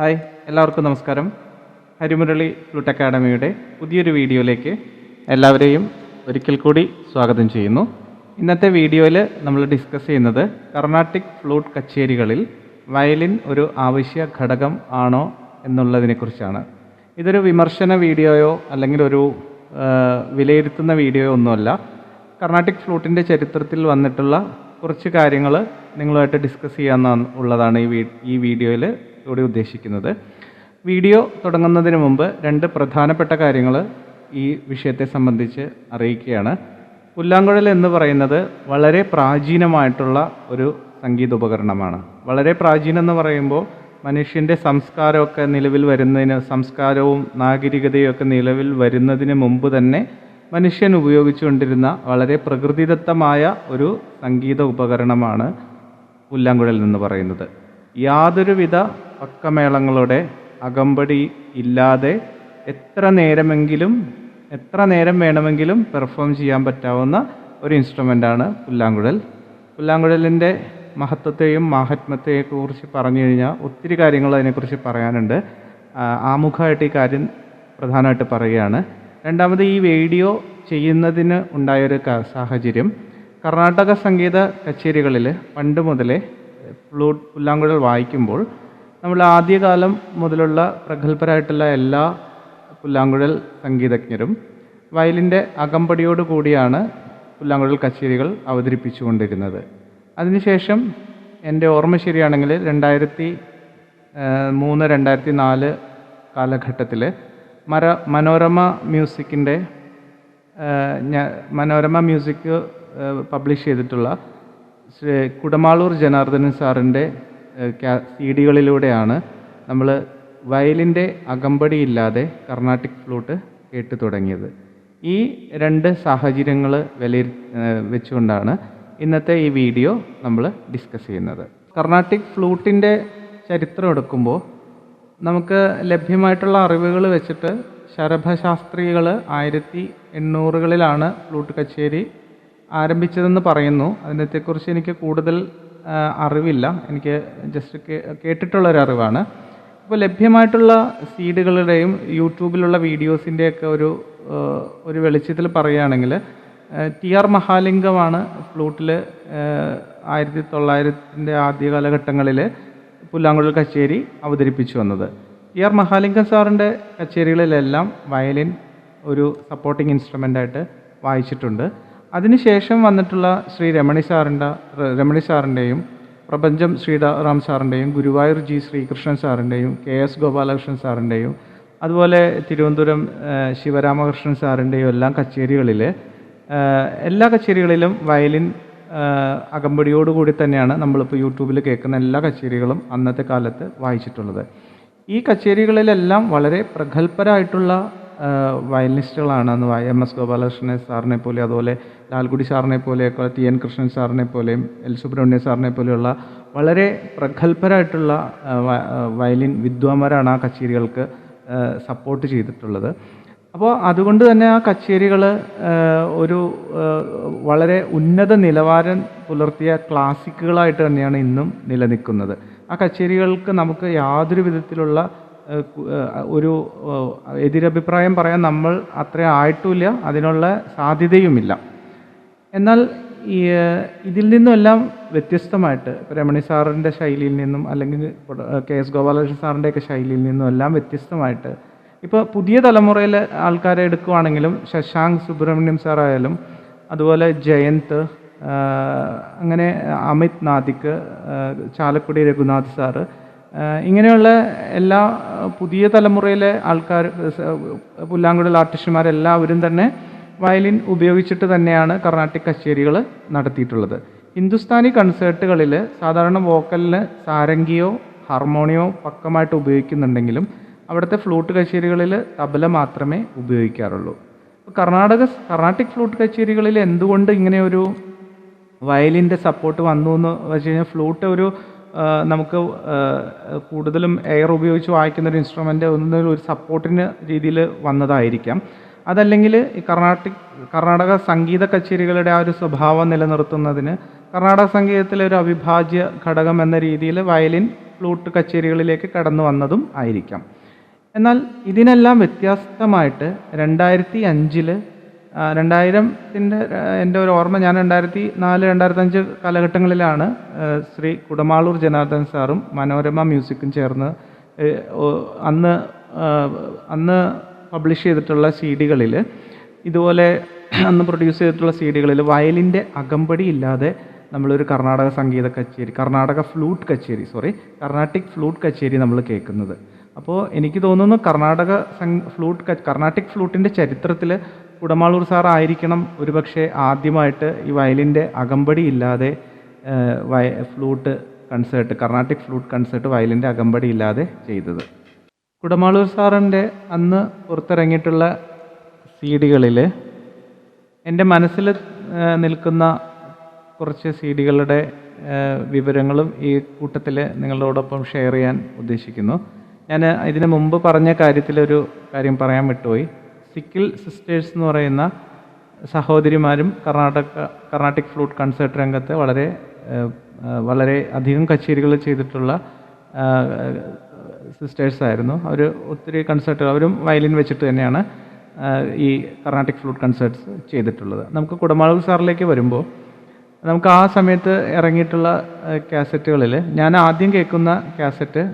Hi എല്ലാവർക്കും നമസ്കാരം. Harimurali flute അക്കാഡമിയുടെ പുതിയൊരു വീഡിയോയിലേക്ക് എല്ലാവരെയും ഒരിക്കൽ കൂടി സ്വാഗതം ചെയ്യുന്നു. ഇന്നത്തെ വീഡിയോയിൽ നമ്മൾ ഡിസ്കസ് ചെയ്യുന്നത് കർണാട്ടിക് ഫ്ലൂട്ട് കച്ചേരികളിൽ വയലിൻ ഒരു ആവശ്യ ഘടകം ആണോ എന്നുള്ളതിനെക്കുറിച്ചാണ്. ഇതൊരു വിമർശന വീഡിയോയോ അല്ലെങ്കിൽ ഒരു വിലയിരുത്തുന്ന വീഡിയോയോ ഒന്നുമല്ല. കർണാട്ടിക് ഫ്ലൂട്ടിന്റെ ചരിത്രത്തിൽ വന്നിട്ടുള്ള കുറച്ച് കാര്യങ്ങൾ നിങ്ങളുമായിട്ട് ഡിസ്കസ് ചെയ്യാമെന്നാണ് ഉള്ളതാണ് ഈ വീഡിയോയിൽ ഇവിടെ ഉദ്ദേശിക്കുന്നത്. വീഡിയോ തുടങ്ങുന്നതിന് മുമ്പ് രണ്ട് പ്രധാനപ്പെട്ട കാര്യങ്ങൾ ഈ വിഷയത്തെ സംബന്ധിച്ച് അറിയിക്കുകയാണ്. പുല്ലാങ്കുഴൽ എന്ന് പറയുന്നത് വളരെ പ്രാചീനമായിട്ടുള്ള ഒരു സംഗീത ഉപകരണമാണ്. വളരെ പ്രാചീനം എന്ന് പറയുമ്പോൾ മനുഷ്യന്റെ സംസ്കാരമൊക്കെ നിലവിൽ വരുന്നതിന് സംസ്കാരവും നാഗരികതയും ഒക്കെ നിലവിൽ വരുന്നതിന് മുമ്പ് തന്നെ മനുഷ്യൻ ഉപയോഗിച്ചുകൊണ്ടിരുന്ന വളരെ പ്രകൃതിദത്തമായ ഒരു സംഗീത ഉപകരണമാണ് പുല്ലാങ്കുഴൽ എന്ന് പറയുന്നത്. യാതൊരുവിധ പക്കമേളങ്ങളുടെ അകമ്പടി ഇല്ലാതെ എത്ര നേരമെങ്കിലും എത്ര നേരം വേണമെങ്കിലും പെർഫോം ചെയ്യാൻ പറ്റാവുന്ന ഒരു ഇൻസ്ട്രുമെന്റാണ് പുല്ലാങ്കുഴൽ. പുല്ലാങ്കുഴലിന്റെ മഹത്വത്തെയും മാഹാത്മ്യത്തെയും കുറിച്ച് പറഞ്ഞു കഴിഞ്ഞാൽ ഒത്തിരി കാര്യങ്ങൾ അതിനെക്കുറിച്ച് പറയാനുണ്ട്. ആമുഖമായിട്ട് ഈ കാര്യം പ്രധാനമായിട്ട് പറയുകയാണ്. രണ്ടാമത് ഈ വീഡിയോ ചെയ്യുന്നതിന് ഉണ്ടായൊരു സാഹചര്യം. കർണാടക സംഗീത കച്ചേരികളിൽ പണ്ട് മുതലേ പുല്ലാങ്കുഴൽ വായിക്കുമ്പോൾ നമ്മൾ ആദ്യകാലം മുതലുള്ള പ്രഗത്ഭരായിട്ടുള്ള എല്ലാ പുല്ലാങ്കുഴൽ സംഗീതജ്ഞരും വയലിന്റെ അകമ്പടിയോട് കൂടിയാണ് പുല്ലാങ്കുഴൽ കച്ചേരികൾ അവതരിപ്പിച്ചുകൊണ്ടിരുന്നത്. അതിനുശേഷം എന്റെ ഓർമ്മ ശരിയാണെങ്കിൽ രണ്ടായിരത്തി മൂന്ന് രണ്ടായിരത്തി നാല് കാലഘട്ടത്തിൽ മര മനോരമ മ്യൂസിക്കിന്റെ മനോരമ മ്യൂസിക് പബ്ലിഷ് ചെയ്തിട്ടുള്ള കുടമാളൂർ ജനാർദ്ദനൻ സാറിന്റെ സി ഡികളിലൂടെയാണ് നമ്മൾ വയലിന്റെ അകമ്പടിയില്ലാതെ കർണാട്ടിക് ഫ്ലൂട്ട് കേട്ട് തുടങ്ങിയത്. ഈ രണ്ട് സാഹചര്യങ്ങൾ വിലയി വെച്ചുകൊണ്ടാണ് ഇന്നത്തെ ഈ വീഡിയോ നമ്മൾ ഡിസ്കസ് ചെയ്യുന്നത്. കർണാട്ടിക് ഫ്ലൂട്ടിന്റെ ചരിത്രം എടുക്കുമ്പോൾ നമുക്ക് ലഭ്യമായിട്ടുള്ള അറിവുകൾ വെച്ചിട്ട് ശരഭശാസ്ത്രികൾ ആയിരത്തി എണ്ണൂറുകളിലാണ് ഫ്ലൂട്ട് കച്ചേരി ആരംഭിച്ചതെന്ന് പറയുന്നു. അതിനത്തെക്കുറിച്ച് എനിക്ക് കൂടുതൽ അറിവില്ല. എനിക്ക് ജസ്റ്റ് കേട്ടിട്ടുള്ളൊരു അറിവാണ് ഇപ്പോൾ ലഭ്യമായിട്ടുള്ള സീഡുകളുടെയും യൂട്യൂബിലുള്ള വീഡിയോസിന്റെയൊക്കെ ഒരു ഒരു വെളിച്ചത്തിൽ പറയുകയാണെങ്കിൽ ടി ആർ മഹാലിംഗമാണ് ഫ്ലൂട്ടിൽ ആയിരത്തി തൊള്ളായിരത്തിന്റെ ആദ്യ കാലഘട്ടങ്ങളിൽ പുല്ലാങ്കുഴൽ കച്ചേരി അവതരിപ്പിച്ചു വന്നത്. ടി ആർ മഹാലിംഗം സാറിന്റെ കച്ചേരികളിലെല്ലാം വയലിൻ ഒരു സപ്പോർട്ടിംഗ് ഇൻസ്ട്രുമെന്റായിട്ട് വായിച്ചിട്ടുണ്ട്. അതിനുശേഷം വന്നിട്ടുള്ള ശ്രീ രമണി സാറിന്റെ രമണി സാറിന്റെയും പ്രപഞ്ചം ശ്രീറാം സാറിന്റെയും ഗുരുവായൂർ ജി ശ്രീകൃഷ്ണൻ സാറിന്റെയും കെ എസ് ഗോപാലകൃഷ്ണൻ സാറിന്റെയും അതുപോലെ തിരുവനന്തപുരം ശിവരാമകൃഷ്ണൻ സാറിന്റെയും എല്ലാം കച്ചേരികളിൽ എല്ലാ കച്ചേരികളിലും വയലിൻ അകമ്പടിയോടുകൂടി തന്നെയാണ് നമ്മളിപ്പോൾ യൂട്യൂബിൽ കേൾക്കുന്ന എല്ലാ കച്ചേരികളും അന്നത്തെ കാലത്ത് വായിച്ചിട്ടുള്ളത്. ഈ കച്ചേരികളിലെല്ലാം വളരെ പ്രഗത്ഭരായിട്ടുള്ള വയലിനിസ്റ്റുകളാണ്. അന്ന് എം എസ് ഗോപാലകൃഷ്ണൻ സാറിനെ പോലെ അതുപോലെ ലാൽഗുഡി സാറിനെ പോലെയൊക്കെ ടി എൻ കൃഷ്ണൻ സാറിനെ പോലെയും എൽ സുബ്രഹ്മണ്യ സാറിനെ പോലെയുള്ള വളരെ പ്രഗത്ഭരായിട്ടുള്ള വയലിൻ വിദ്വാൻമാരാണ് ആ കച്ചേരികൾക്ക് സപ്പോർട്ട് ചെയ്തിട്ടുള്ളത്. അപ്പോൾ അതുകൊണ്ട് തന്നെ ആ കച്ചേരികൾ ഒരു വളരെ ഉന്നത നിലവാരം പുലർത്തിയ ക്ലാസിക്കുകളായിട്ട് തന്നെയാണ് ഇന്നും നിലനിൽക്കുന്നത്. ആ കച്ചേരികൾക്ക് നമുക്ക് യാതൊരു വിധത്തിലുള്ള ഒരു എതിരഭിപ്രായം പറയാൻ നമ്മൾ അത്ര ആയിട്ടുമില്ല അതിനുള്ള സാധ്യതയുമില്ല. എന്നാൽ ഈ ഇതിൽ നിന്നുമെല്ലാം വ്യത്യസ്തമായിട്ട് രമണി സാറിന്റെ ശൈലിയിൽ നിന്നും അല്ലെങ്കിൽ കെ എസ് ഗോപാലകൃഷ്ണൻ സാറിന്റെയൊക്കെ ശൈലിയിൽ നിന്നും എല്ലാം വ്യത്യസ്തമായിട്ട് ഇപ്പോൾ പുതിയ തലമുറയിലെ ആൾക്കാരെ എടുക്കുവാണെങ്കിലും ശശാങ്ക് സുബ്രഹ്മണ്യം സാറായാലും അതുപോലെ ജയന്ത് അങ്ങനെ അമിത് നാദിക്ക് ചാലക്കുടി രഘുനാഥ് സാറ് ഇങ്ങനെയുള്ള എല്ലാ പുതിയ തലമുറയിലെ ആൾക്കാർ പുല്ലാങ്കുഴൽ ആർട്ടിസ്റ്റുമാരെല്ലാവരും തന്നെ വയലിൻ ഉപയോഗിച്ചിട്ട് തന്നെയാണ് കർണാട്ടിക് കച്ചേരികൾ നടത്തിയിട്ടുള്ളത്. ഹിന്ദുസ്ഥാനി കൺസേർട്ടുകളിൽ സാധാരണ വോക്കലിന് സാരംഗിയോ ഹാർമോണിയോ പക്കമായിട്ട് ഉപയോഗിക്കുന്നുണ്ടെങ്കിലും അവിടുത്തെ ഫ്ലൂട്ട് കച്ചേരികളിൽ തബല മാത്രമേ ഉപയോഗിക്കാറുള്ളൂ. കർണാടക കർണാട്ടിക് ഫ്ലൂട്ട് കച്ചേരികളിൽ എന്തുകൊണ്ട് ഇങ്ങനെ ഒരു വയലിന്റെ സപ്പോർട്ട് വന്നു എന്ന് വെച്ച് കഴിഞ്ഞാൽ ഫ്ലൂട്ട് ഒരു നമുക്ക് കൂടുതലും എയർ ഉപയോഗിച്ച് വായിക്കുന്ന ഒരു ഇൻസ്ട്രുമെന്റ് ഒന്നും ഒരു സപ്പോർട്ടിന് രീതിയിൽ വന്നതായിരിക്കാം. അതല്ലെങ്കിൽ ഈ കർണാട്ടിക് കർണാടക സംഗീത കച്ചേരികളുടെ ആ ഒരു സ്വഭാവം നിലനിർത്തുന്നതിന് കർണാടക സംഗീതത്തിലെ ഒരു അവിഭാജ്യ ഘടകം എന്ന രീതിയിൽ വയലിൻ ഫ്ലൂട്ട് കച്ചേരികളിലേക്ക് കടന്നു വന്നതും ആയിരിക്കാം. എന്നാൽ ഇതിനെല്ലാം വ്യത്യസ്തമായിട്ട് രണ്ടായിരത്തി അഞ്ചിൽ രണ്ടായിരത്തിന്റെ എന്റെ ഒരു ഓർമ്മ ഞാൻ രണ്ടായിരത്തി നാല് രണ്ടായിരത്തഞ്ച് കാലഘട്ടങ്ങളിലാണ് ശ്രീ കുടമാളൂർ ജനാർദ്ദൻ സാറും മനോരമ മ്യൂസിക്കും ചേർന്ന് അന്ന് അന്ന് പബ്ലിഷ് ചെയ്തിട്ടുള്ള സി ഡികളിൽ ഇതുപോലെ അന്ന് പ്രൊഡ്യൂസ് ചെയ്തിട്ടുള്ള സി ഡികളിൽ വയലിന്റെ അകമ്പടി ഇല്ലാതെ നമ്മളൊരു കർണാടക സംഗീത കച്ചേരി കർണാടക ഫ്ലൂട്ട് കച്ചേരി സോറി കർണാട്ടിക് ഫ്ലൂട്ട് കച്ചേരി നമ്മൾ കേൾക്കുന്നത്. അപ്പോൾ എനിക്ക് തോന്നുന്നു കർണാടക ഫ്ലൂട്ട് കർണാട്ടിക് ഫ്ലൂട്ടിന്റെ ചരിത്രത്തിൽ കുടമാളൂർ സാർ ആയിരിക്കണം. ഒരുപക്ഷെ ആദ്യമായിട്ട് ഈ വയലിന്റെ അകമ്പടി ഇല്ലാതെ flute concert Carnatic flute concert വയലിന്റെ അകമ്പടി ഇല്ലാതെ ചെയ്തത്. കുടമാളൂർ സാറിന്റെ അന്ന് പുറത്തിറങ്ങിയിട്ടുള്ള സി ഡികളിൽ എന്റെ മനസ്സിൽ നിൽക്കുന്ന കുറച്ച് സി ഡികളുടെ വിവരങ്ങളും ഈ കൂട്ടത്തിൽ നിങ്ങളോടൊപ്പം ഷെയർ ചെയ്യാൻ ഉദ്ദേശിക്കുന്നു. ഞാൻ ഇതിനു മുമ്പ് പറഞ്ഞ കാര്യത്തിലൊരു കാര്യം പറയാൻ വിട്ടുപോയി. സിക്കിൾ സിസ്റ്റേഴ്സ് എന്ന് പറയുന്ന സഹോദരിമാരും കർണാടക കർണാട്ടിക് ഫ്ലൂട്ട് കൺസേർട്ട് രംഗത്ത് വളരെ വളരെ അധികം കച്ചേരികൾ ചെയ്തിട്ടുള്ള സിസ്റ്റേഴ്സ് ആയിരുന്നു. അവർ ഒത്തിരി കൺസേർട്ടുകൾ അവരും വയലിൻ വെച്ചിട്ട് തന്നെയാണ് ഈ കർണാട്ടിക് ഫ്ലൂട്ട് കൺസേർട്ട്സ് ചെയ്തിട്ടുള്ളത്. നമുക്ക് കുടമാളൂർ സാറിലേക്ക് വരുമ്പോൾ നമുക്ക് ആ സമയത്ത് ഇറങ്ങിയിട്ടുള്ള കാസറ്റുകളിൽ ഞാൻ ആദ്യം കേൾക്കുന്ന കാസറ്റ്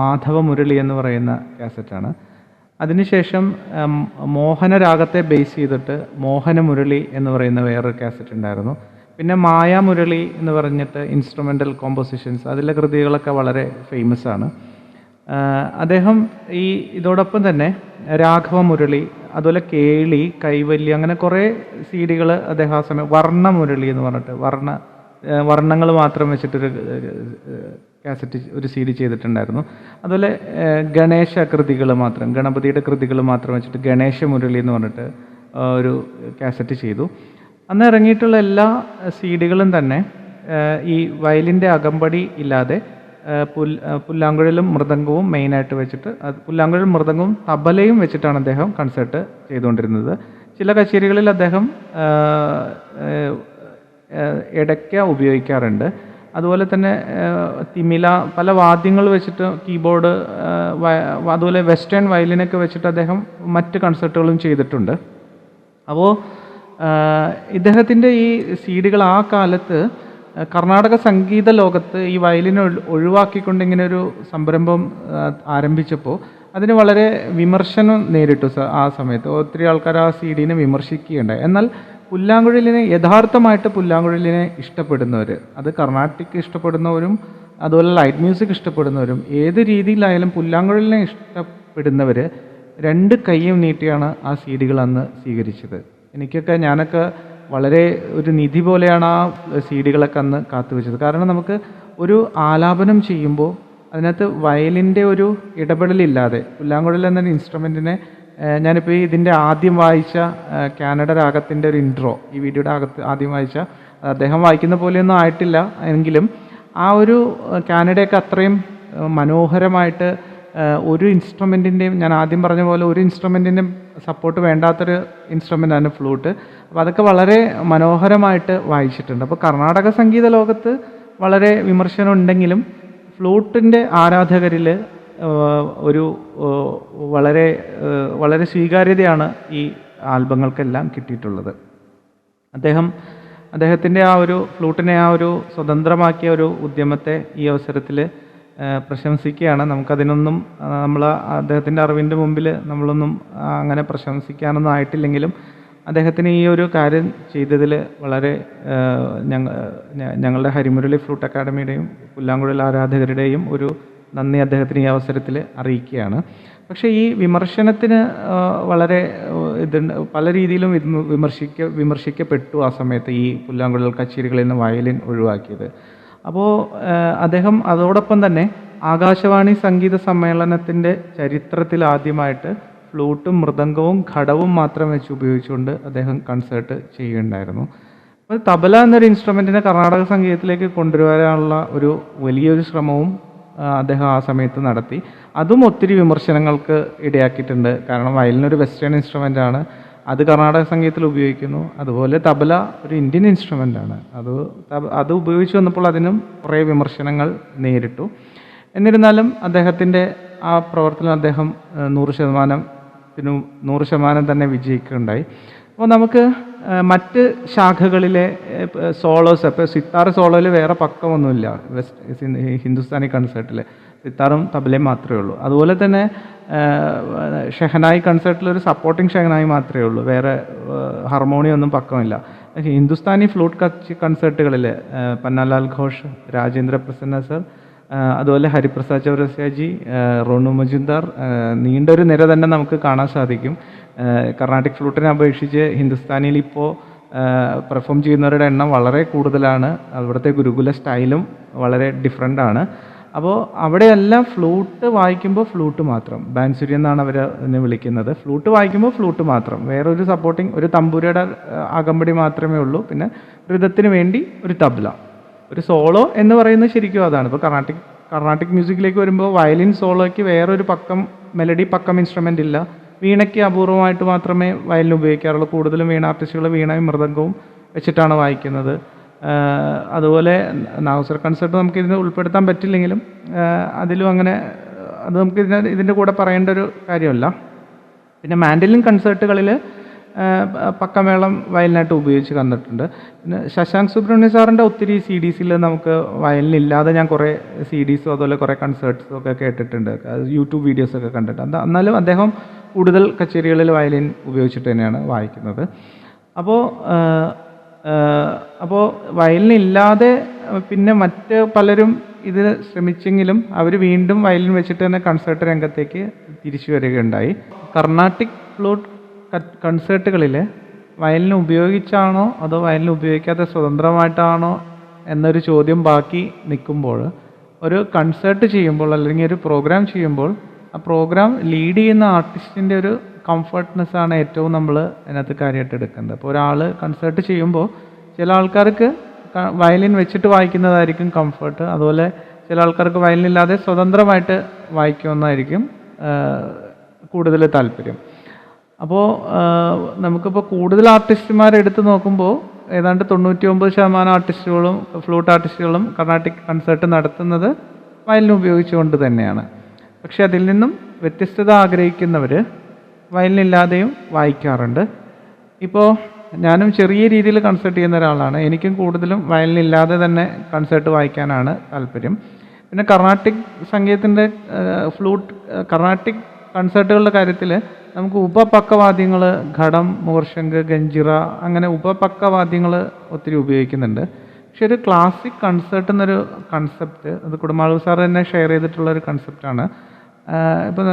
മാധവ മുരളി എന്ന് പറയുന്ന കാസറ്റാണ്. അതിനുശേഷം മോഹനരാഗത്തെ ബേസ് ചെയ്തിട്ട് മോഹന മുരളി എന്ന് പറയുന്ന വേറൊരു കാസറ്റ് ഉണ്ടായിരുന്നു. പിന്നെ മായാമുരളി എന്ന് പറഞ്ഞിട്ട് ഇൻസ്ട്രുമെന്റൽ കോമ്പോസിഷൻസ് അതിലെ കൃതികളൊക്കെ വളരെ ഫേമസ് ആണ്. അദ്ദേഹം ഈ ഇതോടൊപ്പം തന്നെ രാഘവ മുരളി അതുപോലെ കേളി കൈവല്ലി അങ്ങനെ കുറേ സി ഡികൾ അദ്ദേഹം ആ സമയം വർണ മുരളി എന്ന് പറഞ്ഞിട്ട് വർണ വർണങ്ങൾ മാത്രം വെച്ചിട്ടൊരു കാസറ്റ് ഒരു സി ഡി ചെയ്തിട്ടുണ്ടായിരുന്നു. അതുപോലെ ഗണേശ കൃതികൾ മാത്രം ഗണപതിയുടെ കൃതികൾ മാത്രം വെച്ചിട്ട് ഗണേശ മുരളി എന്ന് പറഞ്ഞിട്ട് ഒരു കാസറ്റ് ചെയ്തു. അന്ന് ഇറങ്ങിയിട്ടുള്ള എല്ലാ സി ഡികളും തന്നെ ഈ വയലിന്റെ അകമ്പടി ഇല്ലാതെ പുൽ പുല്ലാങ്കുഴലും മൃദംഗവും മെയിനായിട്ട് വെച്ചിട്ട് പുല്ലാങ്കുഴലും മൃദംഗവും തബലയും വെച്ചിട്ടാണ് അദ്ദേഹം കൺസേർട്ട് ചെയ്തുകൊണ്ടിരുന്നത്. ചില കച്ചേരികളിൽ അദ്ദേഹം ഇടയ്ക്ക ഉപയോഗിക്കാറുണ്ട്. അതുപോലെ തന്നെ തിമില പല വാദ്യങ്ങൾ വെച്ചിട്ട് കീബോർഡ് അതുപോലെ വെസ്റ്റേൺ വയലിനൊക്കെ വെച്ചിട്ട് അദ്ദേഹം മറ്റ് കൺസേർട്ടുകളും ചെയ്തിട്ടുണ്ട്. അപ്പോൾ ഇദ്ദേഹത്തിന്റെ ഈ സീഡികൾ ആ കാലത്ത് കർണാടക സംഗീത ലോകത്ത് ഈ വയലിനെ ഒഴി- ഒഴിവാക്കിക്കൊണ്ട് ഇങ്ങനെ ഒരു സംരംഭം ആരംഭിച്ചപ്പോൾ അതിന് വളരെ വിമർശനം നേരിട്ടു ആ സമയത്ത്. ഒത്തിരി ആൾക്കാർ ആ സി ഡിനെ വിമർശിക്കുകയുണ്ടായി. എന്നാൽ പുല്ലാങ്കുഴലിനെ യഥാർത്ഥമായിട്ട് പുല്ലാങ്കുഴലിനെ ഇഷ്ടപ്പെടുന്നവർ അത് കർണാട്ടിക് ഇഷ്ടപ്പെടുന്നവരും അതുപോലെ ലൈറ്റ് മ്യൂസിക് ഇഷ്ടപ്പെടുന്നവരും ഏത് രീതിയിലായാലും പുല്ലാങ്കുഴലിനെ ഇഷ്ടപ്പെടുന്നവർ രണ്ട് കൈയും നീട്ടിയാണ് ആ സി ഡികൾ അന്ന് സ്വീകരിച്ചത്. എനിക്കൊക്കെ ഞാനൊക്കെ വളരെ ഒരു നിധി പോലെയാണ് ആ സി ഡികളൊക്കെ അന്ന് കാത്തുവെച്ചത്. കാരണം നമുക്ക് ഒരു ആലാപനം ചെയ്യുമ്പോൾ അതിനകത്ത് വയലിന്റെ ഒരു ഇടപെടലില്ലാതെ പുല്ലാങ്കുഴൽ എന്നൊരു ഇൻസ്ട്രുമെന്റിനെ ഞാനിപ്പോൾ ഈ ഇതിന്റെ ആദ്യം വായിച്ച കാനഡ രാഗത്തിന്റെ ഒരു ഇൻട്രോ ഈ വീഡിയോയുടെ അകത്ത് ആദ്യം വായിച്ച അദ്ദേഹം വായിക്കുന്ന പോലെയൊന്നും ആയിട്ടില്ല എങ്കിലും ആ ഒരു കാനഡയൊക്കെ അത്രയും മനോഹരമായിട്ട് ഒരു ഇൻസ്ട്രുമെന്റിന്റെയും ഞാൻ ആദ്യം പറഞ്ഞ പോലെ ഒരു ഇൻസ്ട്രുമെന്റിന്റെയും സപ്പോർട്ട് വേണ്ടാത്തൊരു ഇൻസ്ട്രുമെന്റാണ് ഫ്ലൂട്ട് അപ്പോൾ അതൊക്കെ വളരെ മനോഹരമായിട്ട് വായിച്ചിട്ടുണ്ട്. അപ്പോൾ കർണാടക സംഗീത ലോകത്ത് വളരെ വിമർശനം ഉണ്ടെങ്കിലും ഫ്ലൂട്ടിന്റെ ആരാധകരിൽ ഒരു വളരെ വളരെ സ്വീകാര്യതയാണ് ഈ ആൽബങ്ങൾക്കെല്ലാം കിട്ടിയിട്ടുള്ളത്. അദ്ദേഹം അദ്ദേഹത്തിന്റെ ആ ഒരു ഫ്ലൂട്ടിനെ ആ ഒരു സ്വതന്ത്രമാക്കിയ ഒരു ഉദ്യമത്തെ ഈ അവസരത്തിൽ പ്രശംസിക്കുകയാണ്. നമുക്കതിനൊന്നും നമ്മൾ അദ്ദേഹത്തിന്റെ അറിവിന്റെ മുമ്പിൽ നമ്മളൊന്നും അങ്ങനെ പ്രശംസിക്കാനൊന്നും ആയിട്ടില്ലെങ്കിലും അദ്ദേഹത്തിന് ഈ ഒരു കാര്യം ചെയ്തതിൽ വളരെ ഞങ്ങ ഞങ്ങളുടെ ഹരിമുരളി ഫ്ലൂട്ട് അക്കാഡമിയുടെയും പുല്ലാങ്കുഴൽ ആരാധകരുടെയും ഒരു നന്ദി അദ്ദേഹത്തിന് ഈ അവസരത്തിൽ അറിയിക്കുകയാണ്. പക്ഷേ ഈ വിമർശനത്തിന് വളരെ ഇതുണ്ട് പല രീതിയിലും ഇത് വിമർശിക്ക വിമർശിക്കപ്പെട്ടു ആ സമയത്ത് ഈ പുല്ലാങ്കുഴൽ കച്ചേരികളിൽ നിന്ന് വയലിൻ ഒഴിവാക്കിയത്. അപ്പോൾ അദ്ദേഹം അതോടൊപ്പം തന്നെ ആകാശവാണി സംഗീത സമ്മേളനത്തിന്റെ ചരിത്രത്തിൽ ആദ്യമായിട്ട് ഫ്ലൂട്ടും മൃദംഗവും ഘടവും മാത്രം വെച്ച് ഉപയോഗിച്ചുകൊണ്ട് അദ്ദേഹം കൺസേർട്ട് ചെയ്യുകയുണ്ടായിരുന്നു. അപ്പോൾ തബല എന്നൊരു ഇൻസ്ട്രുമെന്റിനെ കർണാടക സംഗീതത്തിലേക്ക് കൊണ്ടുവരാനുള്ള ഒരു വലിയൊരു ശ്രമവും അദ്ദേഹം ആ സമയത്ത് നടത്തി. അതും ഒത്തിരി വിമർശനങ്ങൾക്ക് ഇടയാക്കിയിട്ടുണ്ട്. കാരണം വയലിനൊരു വെസ്റ്റേൺ ഇൻസ്ട്രുമെന്റ് ആണ്. അത് കർണാടക സംഗീതത്തിൽ ഉപയോഗിക്കുന്നു. അതുപോലെ തബല ഒരു ഇന്ത്യൻ ഇൻസ്ട്രുമെന്റ് ആണ്. അത് അത് ഉപയോഗിച്ച് വന്നപ്പോൾ അതിനും കുറേ വിമർശനങ്ങൾ നേരിട്ടു. എന്നിരുന്നാലും അദ്ദേഹത്തിന്റെ ആ പ്രവർത്തനം അദ്ദേഹം നൂറ് ശതമാനത്തിനും നൂറ് ശതമാനം തന്നെ വിജയിക്കുകയുണ്ടായി. അപ്പോൾ നമുക്ക് മറ്റ് ശാഖകളിലെ സോളോസ് അപ്പോൾ സിത്താർ സോളോയിൽ വേറെ പക്കമൊന്നുമില്ല വെസ്റ്റ് ഹിന്ദുസ്ഥാനി കൺസേർട്ടിൽ സിത്താറും തബലയും മാത്രമേ ഉള്ളൂ. അതുപോലെ തന്നെ ഷെഹനായി കൺസേർട്ടിൽ ഒരു സപ്പോർട്ടിംഗ് ഷെഹനായി മാത്രമേ ഉള്ളൂ. വേറെ ഹാർമോണിയം ഒന്നും പക്കമില്ല. ഹിന്ദുസ്ഥാനി ഫ്ലൂട്ട് കൺസേർട്ടുകളിൽ പന്നാലാൽ ഘോഷ് രാജേന്ദ്ര പ്രസന്ന സർ അതുപോലെ ഹരിപ്രസാദ് ചൗരസ്യാജി റോണു മജുംദാർ നീണ്ടൊരു നിര തന്നെ നമുക്ക് കാണാൻ സാധിക്കും. കർണാട്ടിക് ഫ്ലൂട്ടിനെ അപേക്ഷിച്ച് ഹിന്ദുസ്ഥാനിയിൽ ഇപ്പോൾ പെർഫോം ചെയ്യുന്നവരുടെ എണ്ണം വളരെ കൂടുതലാണ്. അവിടുത്തെ ഗുരുകുല സ്റ്റൈലും വളരെ ഡിഫറെന്റ് ആണ്. അപ്പോൾ അവിടെയെല്ലാം ഫ്ലൂട്ട് വായിക്കുമ്പോൾ ഫ്ലൂട്ട് മാത്രം. ബാൻസുരി എന്നാണ് അവർ അതിനെ വിളിക്കുന്നത്. ഫ്ലൂട്ട് വായിക്കുമ്പോൾ ഫ്ലൂട്ട് മാത്രം. വേറെ ഒരു സപ്പോർട്ടിങ് ഒരു തമ്പൂരയുടെ അകമ്പടി മാത്രമേ ഉള്ളൂ. പിന്നെ ഋതത്തിന് വേണ്ടി ഒരു തബ്ല. ഒരു സോളോ എന്ന് പറയുന്നത് ശരിക്കും അതാണ്. ഇപ്പോൾ കർണാട്ടിക് കർണാട്ടിക് മ്യൂസിക്കിലേക്ക് വരുമ്പോൾ വയലിൻ സോളോയ്ക്ക് വേറൊരു പക്കം മെലഡി പക്കം ഇൻസ്ട്രുമെന്റ് ഇല്ല. വീണയ്ക്ക് അപൂർവമായിട്ട് മാത്രമേ വയലിൻ ഉപയോഗിക്കാറുള്ളൂ. കൂടുതലും വീണ ആർട്ടിസ്റ്റുകൾ വീണയും മൃദംഗവും വെച്ചിട്ടാണ് വായിക്കുന്നത്. അതുപോലെ നാഗസ്വര കൺസേർട്ട് നമുക്ക് ഇതിന് ഉൾപ്പെടുത്താൻ പറ്റില്ലെങ്കിലും അതിലും അങ്ങനെ അത് നമുക്ക് ഇതിന് ഇതിന്റെ കൂടെ പറയേണ്ട ഒരു കാര്യമല്ല. പിന്നെ മാൻഡലിൻ കൺസേർട്ടുകളിൽ പക്കമേളം വയലിനായിട്ട് ഉപയോഗിച്ച് കണ്ടിട്ടുണ്ട്. പിന്നെ ശശാങ്ക് സുബ്രഹ്മണ്യ സാറിന്റെ ഒത്തിരി സി ഡീസിൽ നമുക്ക് വയലിനില്ലാതെ ഞാൻ കുറേ സി ഡീസും അതുപോലെ കുറേ കൺസേർട്ട്സും ഒക്കെ കേട്ടിട്ടുണ്ട്. യൂട്യൂബ് വീഡിയോസൊക്കെ കണ്ടിട്ടുണ്ട്. എന്താ എന്നാലും അദ്ദേഹം കൂടുതൽ കച്ചേരികളിൽ വയലിൻ ഉപയോഗിച്ചിട്ട് തന്നെയാണ് വായിക്കുന്നത്. അപ്പോൾ അപ്പോൾ വയലിനില്ലാതെ പിന്നെ മറ്റ് പലരും ഇത് ശ്രമിച്ചെങ്കിലും അവർ വീണ്ടും വയലിൻ വെച്ചിട്ട് തന്നെ കൺസേർട്ട് രംഗത്തേക്ക് തിരിച്ചു വരികയുണ്ടായി. കർണാട്ടിക് ഫ്ലൂട്ട് കൺസേർട്ടുകളിൽ വയലിൻ ഉപയോഗിച്ചാണോ അതോ വയലിൻ ഉപയോഗിക്കാതെ സ്വതന്ത്രമായിട്ടാണോ എന്നൊരു ചോദ്യം ബാക്കി നിൽക്കുമ്പോൾ ഒരു കൺസേർട്ട് ചെയ്യുമ്പോൾ അല്ലെങ്കിൽ ഒരു പ്രോഗ്രാം ചെയ്യുമ്പോൾ ആ പ്രോഗ്രാം ലീഡ് ചെയ്യുന്ന ആർട്ടിസ്റ്റിന്റെ ഒരു കംഫർട്ട്നെസ് ആണ് ഏറ്റവും നമ്മൾ അതിനകത്ത് കാര്യമായിട്ട് എടുക്കുന്നത് അപ്പോൾ ഒരാൾ കൺസേർട്ട് ചെയ്യുമ്പോൾ ചില ആൾക്കാർക്ക് വയലിൻ വെച്ചിട്ട് വായിക്കുന്നതായിരിക്കും കംഫർട്ട് അതുപോലെ ചില ആൾക്കാർക്ക് വയലിനില്ലാതെ സ്വതന്ത്രമായിട്ട് വായിക്കുമെന്നായിരിക്കും കൂടുതൽ താല്പര്യം. അപ്പോൾ നമുക്കിപ്പോൾ കൂടുതൽ ആർട്ടിസ്റ്റുമാരെ എടുത്തു നോക്കുമ്പോൾ ഏതാണ്ട് തൊണ്ണൂറ്റി ഒമ്പത് ശതമാനം ആർട്ടിസ്റ്റുകളും ഫ്ലൂട്ട് ആർട്ടിസ്റ്റുകളും കർണാട്ടിക് കൺസേർട്ട് നടത്തുന്നത് വയലിൻ ഉപയോഗിച്ചുകൊണ്ട് തന്നെയാണ്. പക്ഷെ അതിൽ നിന്നും വ്യത്യസ്തത ആഗ്രഹിക്കുന്നവർ വയലിനില്ലാതെയും വായിക്കാറുണ്ട്. ഇപ്പോൾ ഞാനും ചെറിയ രീതിയിൽ കൺസേർട്ട് ചെയ്യുന്ന ഒരാളാണ്. എനിക്കും കൂടുതലും വയലിനില്ലാതെ തന്നെ കൺസേർട്ട് വായിക്കാനാണ് താല്പര്യം. പിന്നെ കർണാട്ടിക് സംഗീതത്തിന്റെ ഫ്ലൂട്ട് കർണാട്ടിക് കൺസേർട്ടുകളുടെ കാര്യത്തിൽ നമുക്ക് ഉപപക്കവാദ്യങ്ങൾ ഘടം മൂർശങ്ക് ഗഞ്ചിറ അങ്ങനെ ഉപപക്കവാദ്യങ്ങൾ ഒത്തിരി ഉപയോഗിക്കുന്നുണ്ട്. പക്ഷെ ഒരു ക്ലാസിക് കൺസേർട്ട് എന്നൊരു കൺസെപ്റ്റ് അത് കുടുംബാളൂർ സാർ തന്നെ ഷെയർ ചെയ്തിട്ടുള്ള ഒരു കൺസെപ്റ്റാണ് ഇപ്പോൾ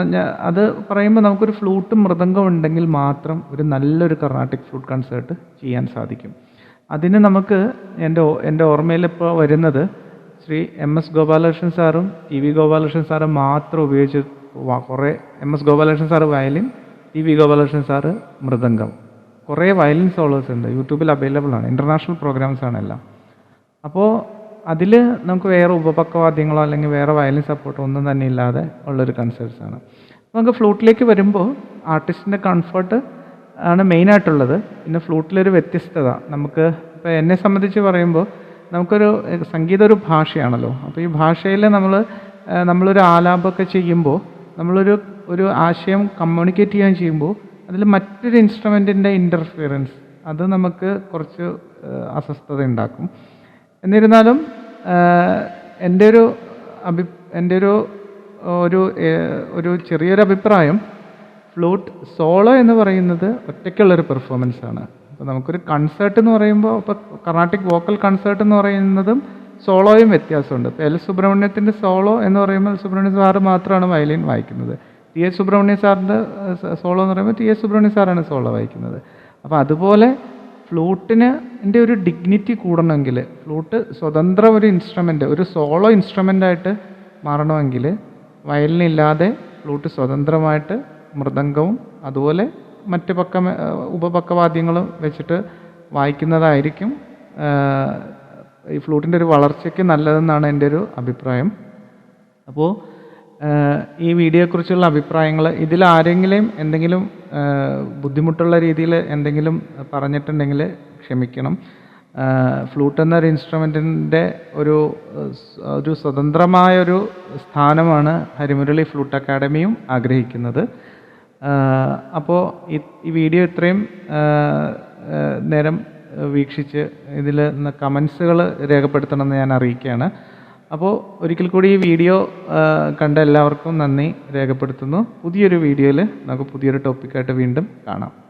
അത് പറയുമ്പോൾ നമുക്കൊരു ഫ്ലൂട്ടും മൃദംഗം ഉണ്ടെങ്കിൽ മാത്രം ഒരു നല്ലൊരു കർണാട്ടിക് ഫ്ലൂട്ട് കൺസേർട്ട് ചെയ്യാൻ സാധിക്കും. അതിന് നമുക്ക് എന്റെ എന്റെ ഓർമ്മയിൽ ഇപ്പോൾ വരുന്നത് ശ്രീ എം എസ് ഗോപാലകൃഷ്ണൻ സാറും ടി വി ഗോപാലകൃഷ്ണൻ സാറും മാത്രം ഉപയോഗിച്ച് കുറേ M S Gopalakrishnan sir violin T V Gopalakrishnan sir mridangam. കുറേ വയലിൻ സോളോസ് ഉണ്ട് യൂട്യൂബിൽ അവൈലബിൾ ആണ് ഇന്റർനാഷണൽ പ്രോഗ്രാംസ് ആണ് എല്ലാം. അപ്പോൾ അതിൽ നമുക്ക് വേറെ ഉപപക്കവാദ്യങ്ങളോ അല്ലെങ്കിൽ വേറെ വയലിൻ സപ്പോർട്ടോ ഒന്നും തന്നെ ഇല്ലാതെ ഉള്ളൊരു കൺസേർട്സ് ആണ്. നമുക്ക് ഫ്ലൂട്ടിലേക്ക് വരുമ്പോൾ ആർട്ടിസ്റ്റിന്റെ കംഫർട്ട് ആണ് മെയിനായിട്ടുള്ളത് പിന്നെ ഫ്ലൂട്ടിലൊരു വ്യത്യസ്തത. നമുക്ക് ഇപ്പോൾ എന്നെ സംബന്ധിച്ച് പറയുമ്പോൾ നമുക്കൊരു സംഗീതം ഒരു ഭാഷയാണല്ലോ. അപ്പോൾ ഈ ഭാഷയിൽ നമ്മൾ നമ്മളൊരു ആലാപമൊക്കെ ചെയ്യുമ്പോൾ നമ്മളൊരു ഒരു ആശയം കമ്മ്യൂണിക്കേറ്റ് ചെയ്യാൻ ചെയ്യുമ്പോൾ അതിൽ മറ്റൊരു ഇൻസ്ട്രുമെന്റിന്റെ ഇന്റർഫിയറൻസ് അത് നമുക്ക് കുറച്ച് അസ്വസ്ഥത ഉണ്ടാക്കും. എന്നിരുന്നാലും എന്റെ ഒരു അഭി എന്റെ ഒരു ഒരു ഒരു ചെറിയൊരു അഭിപ്രായം ഫ്ലൂട്ട് സോളോ എന്ന് പറയുന്നത് ഒറ്റയ്ക്കുള്ളൊരു പെർഫോമൻസ് ആണ്. അപ്പോൾ നമുക്കൊരു കൺസേർട്ട് എന്ന് പറയുമ്പോൾ ഇപ്പോൾ കർണാട്ടിക് വോക്കൽ കൺസേർട്ട് എന്ന് പറയുന്നതും സോളോയും വ്യത്യാസമുണ്ട്. ഇപ്പോൾ എൽ സുബ്രഹ്മണ്യത്തിന്റെ സോളോ എന്ന് പറയുമ്പോൾ സുബ്രഹ്മണ്യ സാറ് മാത്രമാണ് വയലിൻ വായിക്കുന്നത്. ടി എസ് സുബ്രഹ്മണ്യ സാറിന്റെ സോളോ എന്ന് പറയുമ്പോൾ ടി എസ് സുബ്രഹ്മണ്യ സാറാണ് സോളോ വായിക്കുന്നത്. അപ്പോൾ അതുപോലെ ഫ്ലൂട്ടിന് എന്റെ ഒരു ഡിഗ്നിറ്റി കൂടണമെങ്കിൽ ഫ്ലൂട്ട് സ്വതന്ത്ര ഒരു ഇൻസ്ട്രുമെന്റ് ഒരു സോളോ ഇൻസ്ട്രുമെന്റായിട്ട് മാറണമെങ്കിൽ വയലിനില്ലാതെ ഫ്ലൂട്ട് സ്വതന്ത്രമായിട്ട് മൃദംഗവും അതുപോലെ മറ്റ് പക്ക ഉപപക്കവാദ്യങ്ങളും വെച്ചിട്ട് വായിക്കുന്നതായിരിക്കും ഈ ഫ്ലൂട്ടിന്റെ ഒരു വളർച്ചയ്ക്ക് നല്ലതെന്നാണ് എന്റെ ഒരു അഭിപ്രായം. അപ്പോൾ ഈ വീഡിയോയെക്കുറിച്ചുള്ള അഭിപ്രായങ്ങൾ ഇതിൽ ആരെങ്കിലും എന്തെങ്കിലും ബുദ്ധിമുട്ടുള്ള രീതിയിൽ എന്തെങ്കിലും പറഞ്ഞിട്ടുണ്ടെങ്കിൽ ക്ഷമിക്കണം. ഫ്ലൂട്ട് എന്നൊരു ഇൻസ്ട്രുമെന്റിന്റെ ഒരു ഒരു സ്വതന്ത്രമായൊരു സ്ഥാനമാണ് ഹരിമുരളി ഫ്ലൂട്ട് അക്കാഡമിയും ആഗ്രഹിക്കുന്നത്. അപ്പോൾ ഈ വീഡിയോ ഇത്രയും നേരം വീക്ഷിച്ച് ഇതിൽ കമൻസുകൾ രേഖപ്പെടുത്തണമെന്ന് ഞാൻ അറിയിക്കുകയാണ്. അപ്പോൾ ഒരിക്കൽ കൂടി ഈ വീഡിയോ കണ്ട എല്ലാവർക്കും നന്ദി രേഖപ്പെടുത്തുന്നു. പുതിയൊരു വീഡിയോയിൽ നമുക്ക് പുതിയൊരു ടോപ്പിക്കായിട്ട് വീണ്ടും കാണാം.